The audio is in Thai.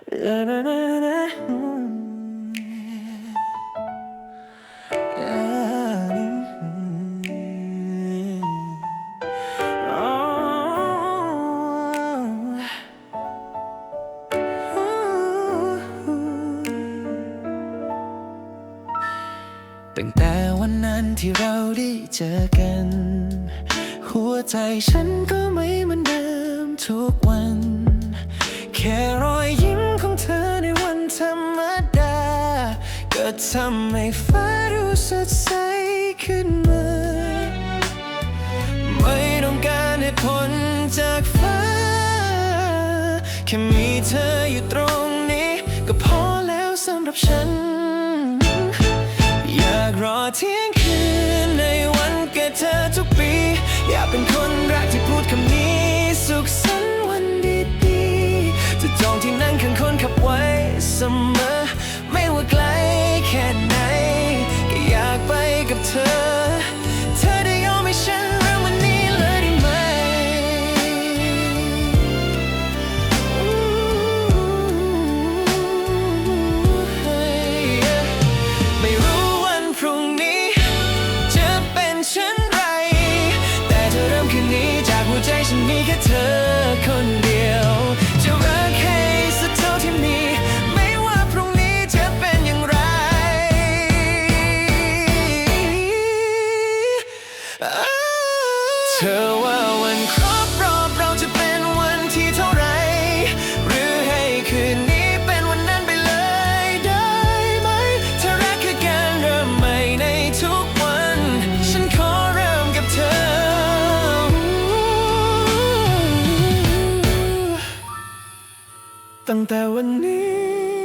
ตั้งแต่วันนั้นที่เราได้เจอกัน หัวใจฉันก็ไม่เหมือนเดิมทุกวัน็ทำให้ฟ้ารู้สดใสขึ้นมา ไม่ต้องการให้ผลจากฟ้า แค่มีเธออยู่ตรงนี้ ก็พอแล้วสำหรับฉัน อยากรอเที่ยง ธอว่าวันครบรอบเราจะเป็นวันที่เท่าไร หรือให้คืนนี้เป็นวันนั้นไปเลยได้ไหมถ้ารักคือการเริ่มใหม่ในทุกวัน ฉันขอเริ่มกับเธอ ตั้งแต่วันนี้